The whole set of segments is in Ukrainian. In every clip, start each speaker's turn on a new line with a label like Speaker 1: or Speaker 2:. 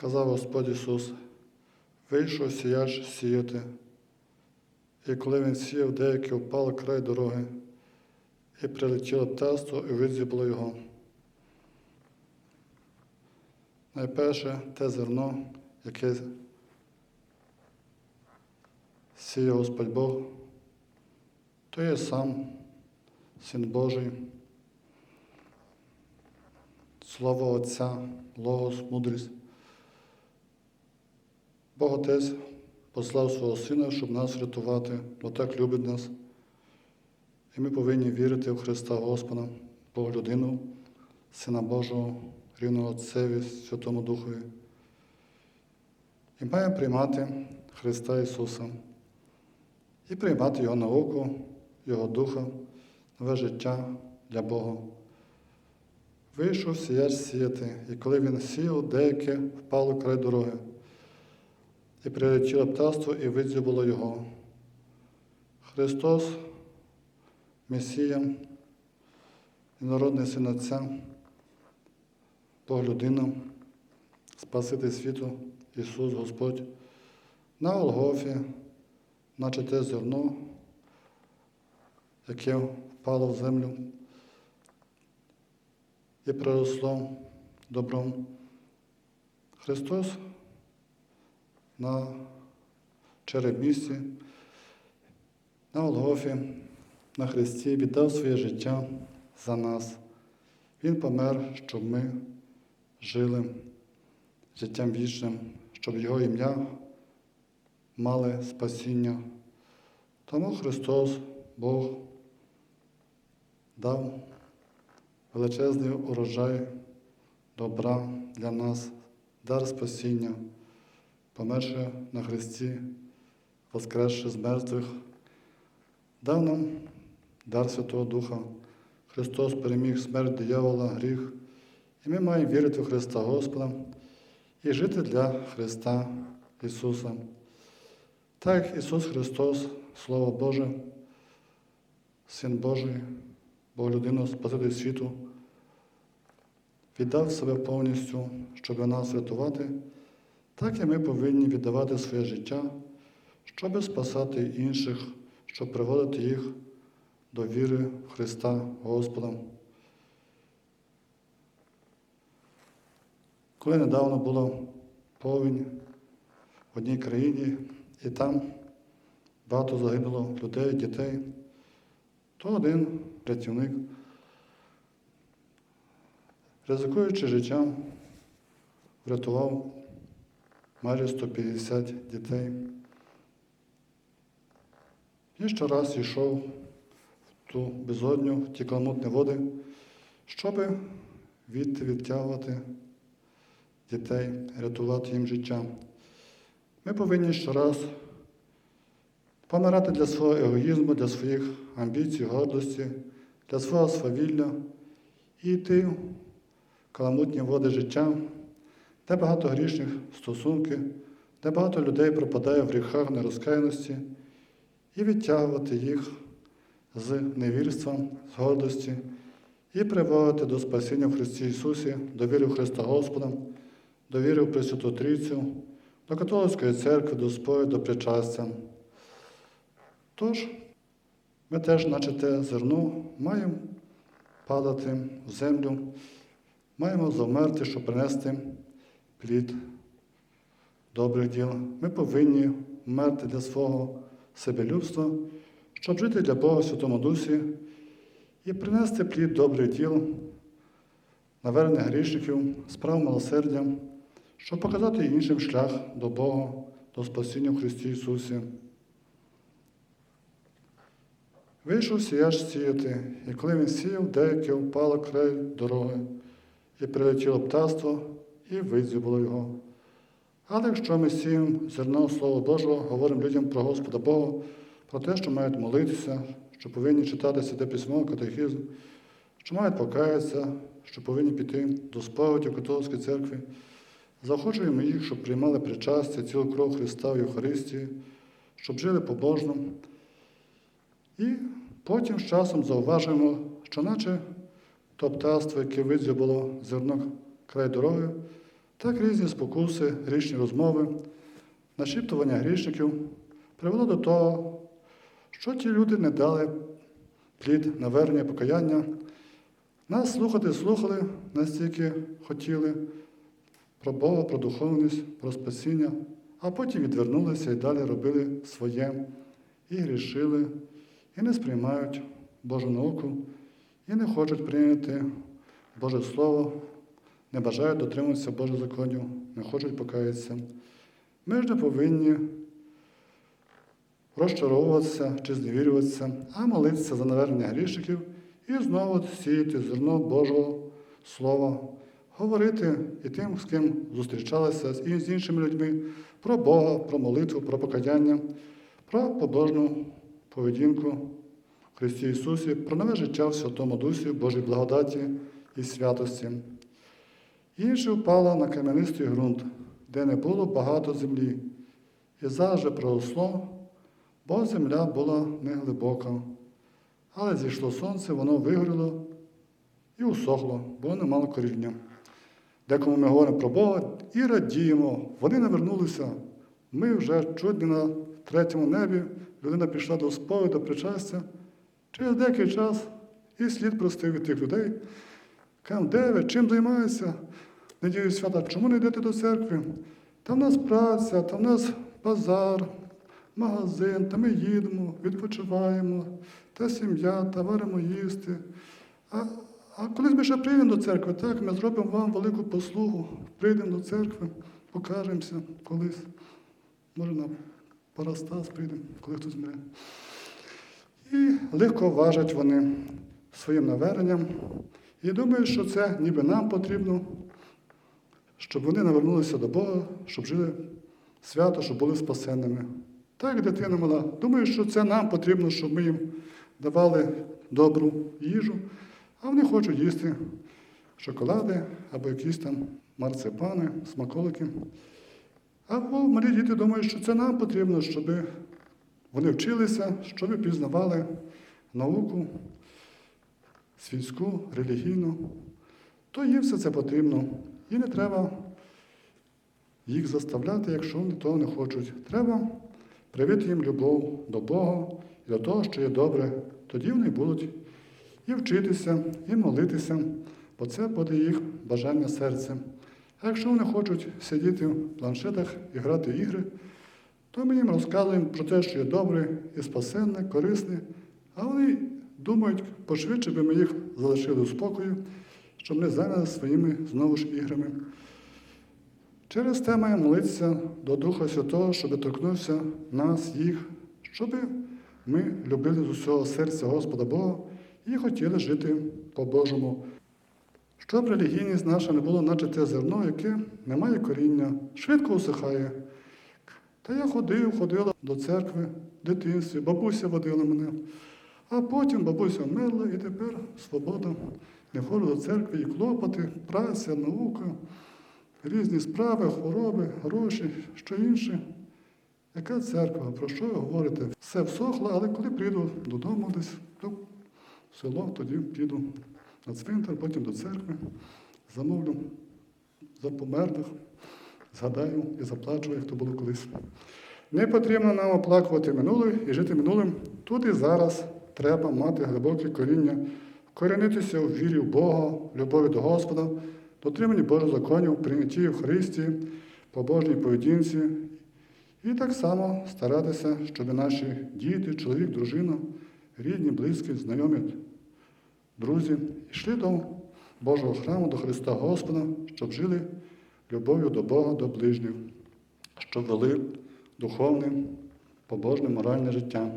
Speaker 1: Казав Господь Ісус, вийшов сіяч сіяти. І коли він сіяв, деякі впали край дороги, і прилетіло птаство, і визібало його. Найперше те зерно, яке сіє Господь Бог, то є сам Син Божий, Слово Отця, Логос, мудрість. Бог Отець послав свого Сина, щоб нас рятувати, бо так любить нас. І ми повинні вірити в Христа Господа, Бога людину, Сина Божого, рівного Отцеві, Святому Духові. І маємо приймати Христа Ісуса і приймати Його науку, Його Духа, нове життя для Бога. Вийшов сіяч сіяти, і коли він сіяв, деяке впало край дороги, і прилетіло птаство, і видзюбало його. Христос, Месія, народний син Отця, Бог людина, Спаситель світу, Ісус Господь, на Голгофі, наче те зерно, яке впало в землю і приросло добром. Христос на черебмісці, на Голгофі, на Христі віддав своє життя за нас. Він помер, щоб ми жили життям вічним, щоб Його ім'я мали спасіння. Тому Христос, Бог, дав величезний урожай добра для нас, дар спасіння, померши на Христі, воскресши з мертвих, дав нам дар Святого Духа. Христос переміг смерть диявола, гріх, і ми маємо вірити в Христа Господа і жити для Христа Ісуса. Так Ісус Христос, Слово Боже, Син Божий, Бог людину, Спаситель світу, віддав себе повністю, щоб нас рятувати, так і ми повинні віддавати своє життя, щоб спасати інших, щоб приводити їх до віри в Христа Господа. Коли недавно була повінь в одній країні, і там багато загинуло людей, дітей, то один рятівник, ризикуючи життям, врятував майже 150 дітей. І щораз йшов в ту безодню, в ті каламутні води, щоб відтягувати дітей, рятувати їм життя. Ми повинні щораз помирати для свого егоїзму, для своїх амбіцій, гордості, для свого свавілля і йти в каламутні води життя, де багато грішних стосунків, де багато людей пропадає в гріхах нерозкаяності, і відтягувати їх з невірства, з гордості, і приводити до спасіння в Христі Ісусі, до віри в Христа Господа, до віри в Пресвяту Трійцю, до католицької церкви, до сповіді, до причастя. Тож, ми теж, наче те зерно, маємо падати в землю, маємо завмерти, щоб принести плід добрих діл. Ми повинні вмерти для свого себелюбства, щоб жити для Бога в Святому Дусі і принести плід добрих діл, навернення грішників, справ милосердя, щоб показати іншим шлях до Бога, до спасіння в Христі Ісусі. Вийшов сіяч сіяти, і коли він сіяв, деяке впало край дороги, і прилетіло птаство, і видзюбало його. Але якщо ми сіємо зерно Слова Божого, говоримо людям про Господа Бога, про те, що мають молитися, що повинні читати святе письмо, катехізм, що мають покаятися, що повинні піти до сповіді в католицькій церкві, заохочуємо їх, щоб приймали причастя, цілу кров Христа в Євхаристії, щоб жили побожно. І потім з часом зауважуємо, що наче то птаство, яке видзюбало зерно край дороги, Так різні спокуси, грішні розмови, нашіптування грішників привело до того, що ті люди не дали плід навернення, покаяння. Нас слухати слухали, настільки хотіли про Бога, про духовність, про спасіння, а потім відвернулися і далі робили своє, і грішили, і не сприймають Божу науку, і не хочуть прийняти Боже Слово, не бажають дотримуватися Божих законів, не хочуть покаятися. Ми ж не повинні розчаровуватися чи зневірюватися, а молитися за навернення грішників і знову сіяти зерно Божого Слова, говорити і тим, з ким зустрічалися, і з іншими людьми про Бога, про молитву, про покаяння, про побожну поведінку Христі Ісусі, про нове життя в Святому Дусі, Божій благодаті і святості. Інше впало на кам'янистий ґрунт, де не було багато землі, і завжди проросло, бо земля була неглибока. Але зійшло сонце, воно вигоріло і усохло, бо не мало коріння. Декому ми говоримо про Бога і радіємо. Вони не вернулися. Ми вже чуть не на третьому небі, людина пішла до сповіді, до причастя. Через деякий час і слід простив від тих людей. Кажемо, де ви, чим займаєтеся? Неділю свята, чому не йдете до церкви? Та в нас праця, та в нас базар, магазин, та ми їдемо, відпочиваємо, та сім'я, та варимо їсти. А, а колись ми ще прийдемо до церкви, так, ми зробимо вам велику послугу, прийдемо до церкви, покажемося колись. Може, на Парастас прийдемо, коли хтось мре. І легко важать вони своїм наверненням. І думають, що це ніби нам потрібно, щоб вони навернулися до Бога, щоб жили свято, щоб були спасенними. Так, дитина мала, думаю, що це нам потрібно, щоб ми їм давали добру їжу, а вони хочуть їсти шоколади або якісь там марципани, смаколики. Або малі діти думають, що це нам потрібно, щоб вони вчилися, щоб пізнавали науку світську, релігійну, то їм все це потрібно. І не треба їх заставляти, якщо вони того не хочуть. Треба привити їм любов до Бога і до того, що є добре. Тоді вони будуть і вчитися, і молитися, бо це буде їх бажання серця. А якщо вони хочуть сидіти в планшетах і грати в ігри, то ми їм розказуємо про те, що є добре і спасенне, корисне, а вони думають, пошвидше би ми їх залишили у спокою, щоб не зайнялися своїми знову ж іграми. Через те маємо молитися до Духа Святого, щоб торкнувся нас, їх, щоб ми любили з усього серця Господа Бога і хотіли жити по-божому. Щоб релігійність наша не було, наче те зерно, яке не має коріння, швидко усихає. Та я ходив, ходила до церкви в дитинстві, бабуся водила мене. А потім бабуся вмерла і тепер свобода. Не ходжу до церкви і клопоти, праця, наука, різні справи, хвороби, гроші, що інше. Яка церква? Про що ви говорите? Все всохло, але коли прийду додому десь, то в село, тоді піду на цвинтар, потім до церкви, замовлю за померлих, згадаю і заплачу, як то було колись. Не потрібно нам оплакувати минуле і жити минулим. Тут і зараз треба мати глибоке коріння, вкорінитися у вірі в Бога, любові до Господа, дотриманні Божих законів, прийнятті в Христі, побожній поведінці. І так само старатися, щоб наші діти, чоловік, дружина, рідні, близькі, знайомі, друзі, йшли до Божого храму, до Христа Господа, щоб жили любов'ю до Бога, до ближніх, щоб вели духовне, побожне, моральне життя,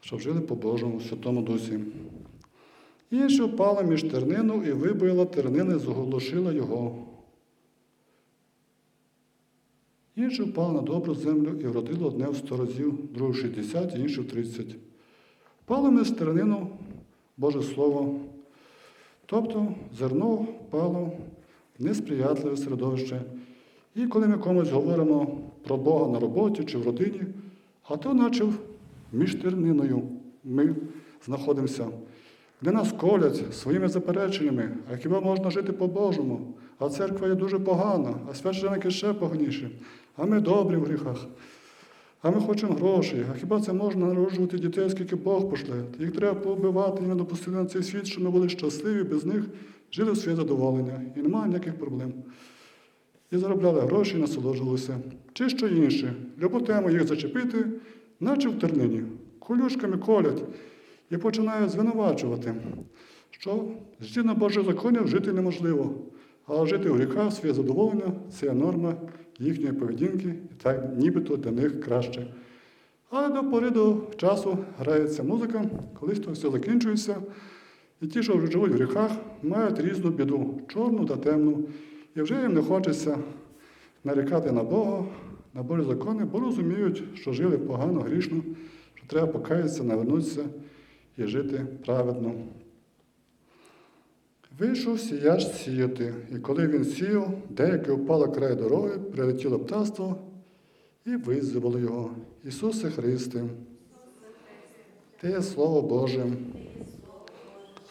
Speaker 1: щоб жили по Божому Святому Дусі. Інше впала між тернину і вибоїла тернини, заголошила його. Інше впало на добру землю і вродило одне в сто разів, друге в 60, інше в 30. Впало між тернину Боже Слово. Тобто зерно впало в несприятливе середовище. І коли ми комусь говоримо про Бога на роботі чи в родині, а то наче між терниною ми знаходимося, де нас колять своїми запереченнями, а хіба можна жити по-божому? а церква є дуже погана, а священники ще поганіші, а ми добрі в гріхах. А ми хочемо грошей. А хіба це можна народжувати дітей, скільки Бог пошле? Їх треба поубивати і не допустити на цей світ, щоб ми були щасливі, без них жили в своє задоволення і немає ніяких проблем. І заробляли гроші, і насолоджувалися. Чи що інше. Любу тему їх зачепити, наче в тернині. Колючками колять і починають звинувачувати, що згідно Божих законів жити неможливо, а жити в гріхах своє задоволення це норма їхньої поведінки, і так нібито для них краще. Але до пори до часу грається музика, колись то все закінчується, і ті, що вже живуть в гріхах, мають різну біду, чорну та темну. І вже їм не хочеться нарікати на Бога, на Божі закони, бо розуміють, що жили погано, грішно, що треба покаятися, навернутися і жити праведно. Вийшов сіяч сіяти, і коли він сіяв, деяке впало край дороги, прилетіло птаство і визволило його. Ісусе Христе, Ти є Слово Боже,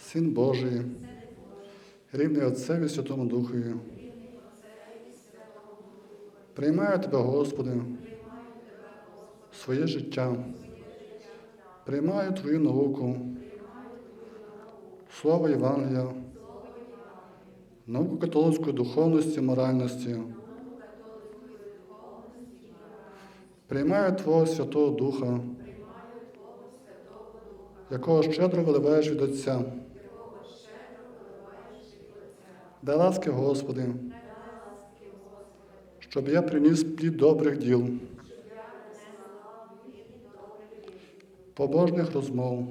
Speaker 1: Син Божий, рівний Отцеві Святому Духові. Приймаю Тебе, Господи, своє життя. Приймаю Твою науку, Слово Євангелія, науку католицької духовності, моральності. Приймаю Твого Святого Духа, якого щедро виливаєш від Отця. Дай ласки, Господи, щоб я приніс плід добрих діл, побожних розмов,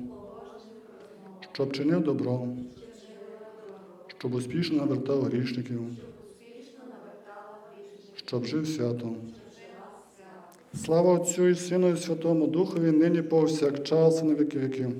Speaker 1: щоб чинив добро, щоб успішно навертав грішників, щоб жив свято. Слава Отцю і Сину і Святому Духові, нині повсякчас і на віки віків.